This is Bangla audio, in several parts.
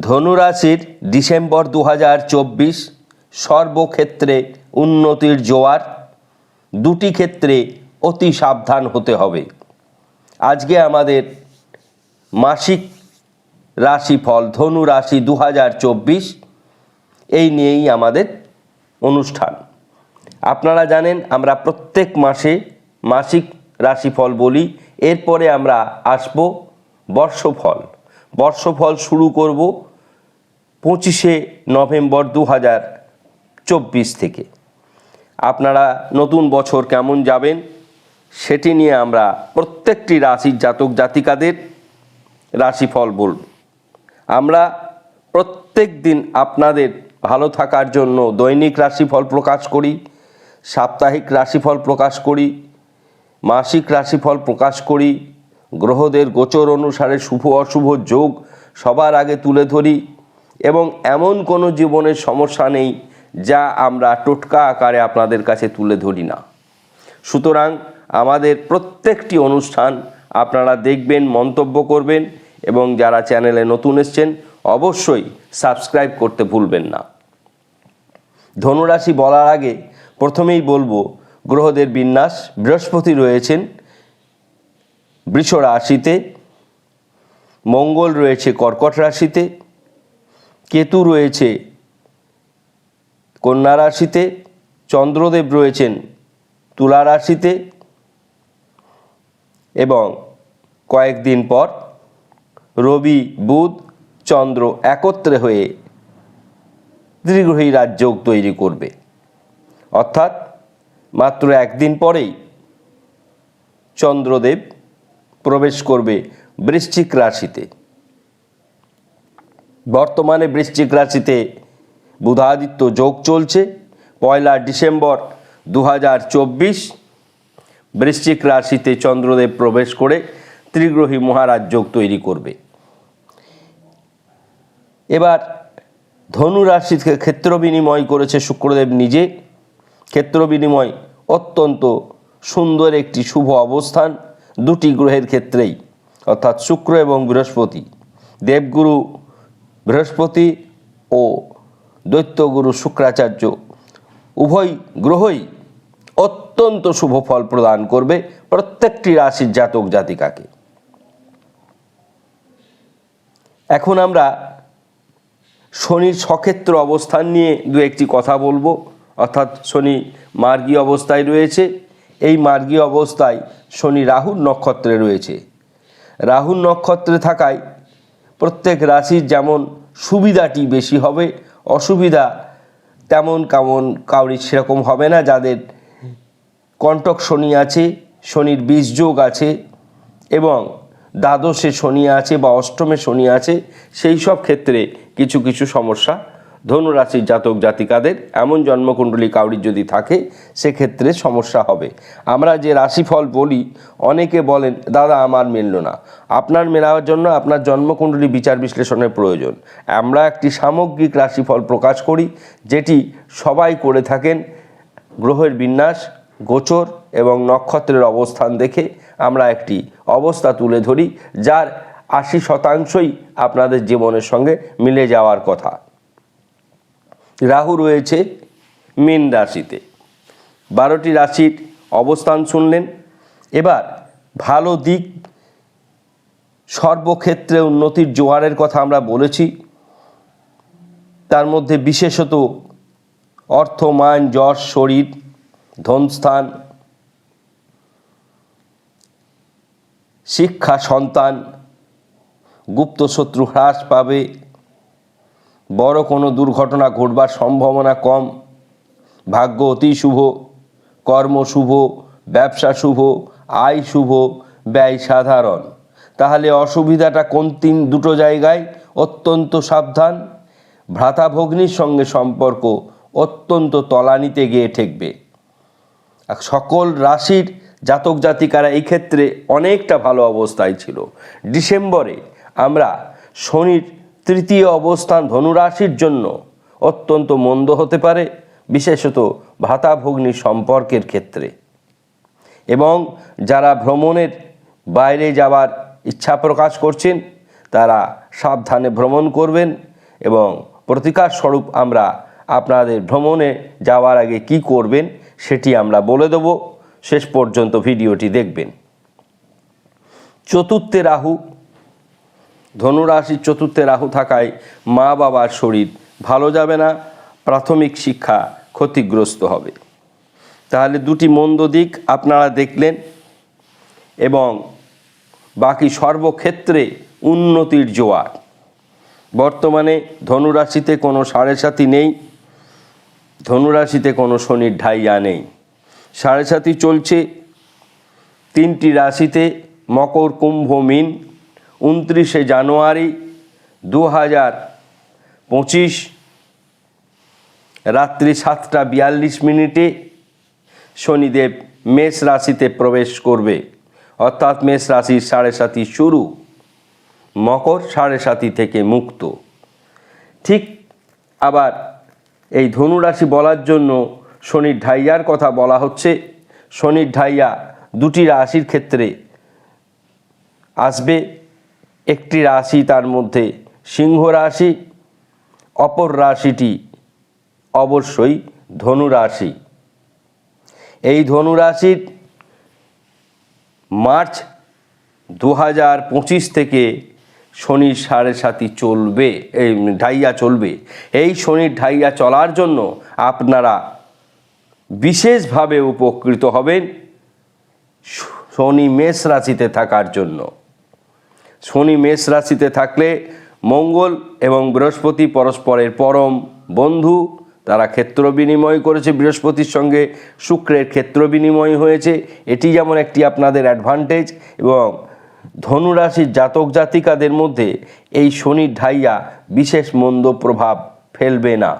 ধনুরাশির ডিসেম্বর দু হাজার চব্বিশ সর্বক্ষেত্রে উন্নতির জোয়ার। দুটি ক্ষেত্রে অতি সাবধান হতে হবে। আজকে আমাদের মাসিক রাশিফল ধনু রাশি দু হাজার চব্বিশ। এই নিয়েই আমাদের অনুষ্ঠান। আপনারা জানেন, আমরা প্রত্যেক মাসে মাসিক রাশিফল বলি। এরপরে আমরা আসব বর্ষফল। বর্ষফল শুরু করব পঁচিশে নভেম্বর দু হাজার চব্বিশ থেকে। আপনারা নতুন বছর কেমন যাবেন সেটি নিয়ে আমরা প্রত্যেকটি রাশির জাতক জাতিকাদের রাশিফল বলব। আমরা প্রত্যেক দিন আপনাদের ভালো থাকার জন্য দৈনিক রাশিফল প্রকাশ করি, সাপ্তাহিক রাশিফল প্রকাশ করি, মাসিক রাশিফল প্রকাশ করি গ্রহদের গোচর অনুসারে শুভ অশুভ যোগ সবার আগে তুলে ধরি এবং এমন কোনো জীবনের সমস্যা নেই যা আমরা টোটকা আকারে আপনাদের কাছে তুলে ধরি না। সুতরাং আমাদের প্রত্যেকটি অনুষ্ঠান আপনারা দেখবেন, মন্তব্য করবেন এবং যারা চ্যানেলে নতুন এসছেন অবশ্যই সাবস্ক্রাইব করতে ভুলবেন না। ধনুরাশি বলার আগে প্রথমেই বলব, গ্রহদের বিন্যাস বৃহস্পতি রয়েছেন বৃষ রাশিতে, মঙ্গল রয়েছে কর্কট রাশিতে, কেতু রয়েছে কন্যা রাশিতে, চন্দ্রদেব রয়েছেন তুলা রাশিতে এবং কয়েকদিন পর রবি, বুধ, চন্দ্র একত্রে হয়ে ত্রিগ্রহী রাজযোগ তৈরি করবে। অর্থাৎ মাত্র একদিন পরেই চন্দ্রদেব প্রবেশ করবে বৃশ্চিক রাশিতে। বর্তমানে বৃশ্চিক রাশিতে বুধাদিত্য যোগ চলছে। পয়লা ডিসেম্বর দু হাজার চব্বিশ বৃশ্চিক রাশিতে চন্দ্রদেব প্রবেশ করে ত্রিগ্রহী মহারাজ যোগ তৈরি করবে। এবার ধনু রাশিকে ক্ষেত্র বিনিময় করেছে শুক্রদেব নিজে। ক্ষেত্র বিনিময় অত্যন্ত সুন্দর একটি শুভ অবস্থান। দুটি গ্রহের ক্ষেত্রেই, অর্থাৎ শুক্র এবং বৃহস্পতি, দেবগুরু বৃহস্পতি ও দৈত্যগুরু শুক্রাচার্য উভয় গ্রহই অত্যন্ত শুভ ফল প্রদান করবে প্রত্যেকটি রাশির জাতক জাতিকাকে। এখন আমরা শনির সক্ষেত্র অবস্থান নিয়ে দু একটি কথা বলব, অর্থাৎ শনি মার্গী অবস্থায় রয়েছে এই মার্গী অবস্থায় শনি রাহুর নক্ষত্রে রয়েছে। রাহুর নক্ষত্রে থাকায় প্রত্যেক রাশির যেমন সুবিধাটি বেশি হবে, অসুবিধা তেমন কেমন কাউরির সেরকম হবে না। যাদের কণ্টক শনি আছে, শনির বীজ যোগ আছে এবং দ্বাদশে শনি আছে বা অষ্টমে শনি আছে, সেই সব ক্ষেত্রে কিছু কিছু সমস্যা ধনুরাশির জাতক জাতিকাদের এমন জন্মকুণ্ডলী কাউরির যদি থাকে, সেক্ষেত্রে সমস্যা হবে। আমরা যে রাশিফল বলি, অনেকে বলেন, দাদা, আমার মিলল না। আপনার মেলার জন্য আপনার জন্মকুণ্ডলী বিচার বিশ্লেষণের প্রয়োজন। আমরা একটি সামগ্রিক রাশিফল প্রকাশ করি, যেটি সবাই করে থাকেন। গ্রহের বিন্যাস, গোচর এবং নক্ষত্রের অবস্থান দেখে আমরা একটি অবস্থা তুলে ধরি, যার আশি শতাংশই আপনাদের জীবনের সঙ্গে মিলে যাওয়ার কথা। রাহু রয়েছে মীন রাশিতে। বারোটি রাশির অবস্থান শুনলেন। এবার ভালো দিক, সর্বক্ষেত্রে উন্নতির জোয়ারের কথা আমরা বলেছি। তার মধ্যে বিশেষত অর্থ, মান, যশ, শরীর, ধনস্থান, শিক্ষা, সন্তান গুপ্ত শত্রু হ্রাস পাবে। বড় কোনো দুর্ঘটনা ঘটবার সম্ভাবনা কম। ভাগ্য অতি শুভ, কর্ম শুভ, ব্যবসা শুভ, আয় শুভ, ব্যয় সাধারণ। তাহলে অসুবিধাটা কোন তিন, দুটো জায়গায়? অত্যন্ত সাবধান। ভ্রাতা ভগ্নির সঙ্গে সম্পর্ক অত্যন্ত তলানিতে গিয়ে ঠেকবে। সকল রাশির জাতক জাতিকারা এই ক্ষেত্রে অনেকটা ভালো অবস্থায় ছিল। ডিসেম্বরে আমরা শনির তৃতীয় অবস্থান ধনুরাশির জন্য অত্যন্ত মন্দ হতে পারে, বিশেষত ভাতা ভগ্নির সম্পর্কের ক্ষেত্রে। এবং যারা ভ্রমণের বাইরে যাওয়ার ইচ্ছা প্রকাশ করছেন, তারা সাবধানে ভ্রমণ করবেন এবং প্রতিকার স্বরূপ আমরা আপনাদের ভ্রমণে যাওয়ার আগে কি করবেন সেটি আমরা বলে দেব। শেষ পর্যন্ত ভিডিওটি দেখবেন। চতুর্থে রাহু ধনুরাশির চতুর্থে রাহু থাকায় মা বাবার শরীর ভালো যাবে না, প্রাথমিক শিক্ষা ক্ষতিগ্রস্ত হবে। তাহলে দুটি মন্দ দিক আপনারা দেখলেন এবং বাকি সর্বক্ষেত্রে উন্নতির জোয়ার। বর্তমানে ধনুরাশিতে কোনো সাড়ে সাথী নেই, ধনুরাশিতে কোনো শনির ঢাইয়া নেই। সাড়ে সাথী চলছে, তিনটি রাশিতে মকর, কুম্ভ, মিন উনত্রিশে জানুয়ারি দু হাজার পঁচিশ, রাত্রি সাতটা বিয়াল্লিশ মিনিটে শনিদেব মেষ রাশিতে প্রবেশ করবে। অর্থাৎ মেষ রাশির সাড়ে সাতি শুরু, মকর সাড়ে সাতি থেকে মুক্ত। ঠিক আবার এই ধনুরাশি বলার জন্য শনির ঢাইয়ার কথা বলা হচ্ছে। শনির ঢাইয়া দুটি রাশির ক্ষেত্রে আসবে। একটি রাশি তার মধ্যে সিংহ রাশি, অপর রাশিটি অবশ্যই ধনু রাশি। এই ধনু রাশির মার্চ দু হাজার পঁচিশ থেকে শনির সাড়ে সাতি চলবে, এই ঢাইয়া চলবে। এই শনির ঢাইয়া চলার জন্য আপনারা বিশেষভাবে উপকৃত হবেন শনি মেষ রাশিতে থাকার জন্য। শনি মেষ রাশিতে থাকলে মঙ্গল এবং বৃহস্পতি পরস্পরের পরম বন্ধু। তারা ক্ষেত্র বিনিময় করেছে, বৃহস্পতির সঙ্গে শুক্রের ক্ষেত্র বিনিময় হয়েছে। এটি যেমন একটি আপনাদের অ্যাডভান্টেজ এবং ধনুরাশির জাতক জাতিকাদের মধ্যে এই শনির ঢাইয়া বিশেষ মন্দ প্রভাব ফেলবে না।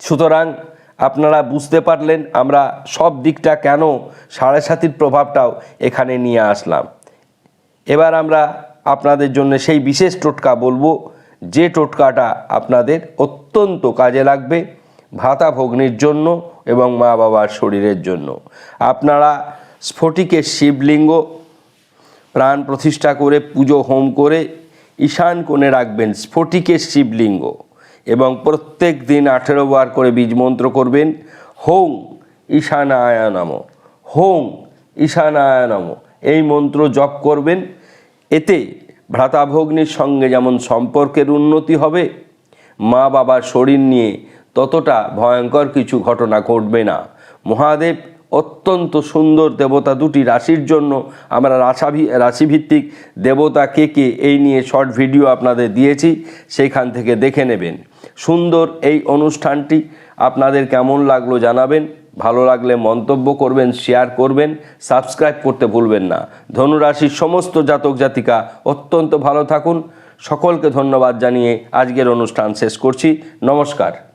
সুতরাং আপনারা বুঝতে পারলেন আমরা সব দিকটা কেন সাড়ে সাতির প্রভাবটাও এখানে নিয়ে আসলাম। এবার আমরা আপনাদের জন্য সেই বিশেষ টোটকা বলব, যে টোটকাটা আপনাদের অত্যন্ত কাজে লাগবে ভাতা ভগ্নির জন্য এবং মা বাবার শরীরের জন্য। আপনারা স্ফটিকের শিবলিঙ্গ প্রাণ প্রতিষ্ঠা করে, পুজো হোম করে ঈশান কোণে রাখবেন স্ফটিকের শিবলিঙ্গ এবং প্রত্যেক দিন আঠেরো বার করে বীজ মন্ত্র করবেন, হোং ঈশানায় নম, হোং ঈশানায় নম। এই মন্ত্র জপ করবেন এতে ভ্রাতাভগ্নির সঙ্গে যেমন সম্পর্কের উন্নতি হবে মা বাবার শরীর নিয়ে ততটা ভয়ঙ্কর কিছু ঘটনা ঘটবে না। মহাদেব অত্যন্ত সুন্দর দেবতা দুটি রাশির জন্য আমরা রাশাভি, রাশিভিত্তিক দেবতা কে কে এই নিয়ে শর্ট ভিডিও আপনাদের দিয়েছি, সেইখান থেকে দেখে নেবেন। সুন্দর এই অনুষ্ঠানটি আপনাদের কেমন লাগল জানাবেন। ভালো লাগলে মন্তব্য করবেন শেয়ার করবেন সাবস্ক্রাইব করতে ভুলবেন না। ধনুরাশির সমস্ত জাতক জাতিকা অত্যন্ত ভালো থাকুন। সকলকে ধন্যবাদ জানিয়ে আজকের অনুষ্ঠান শেষ করছি। নমস্কার।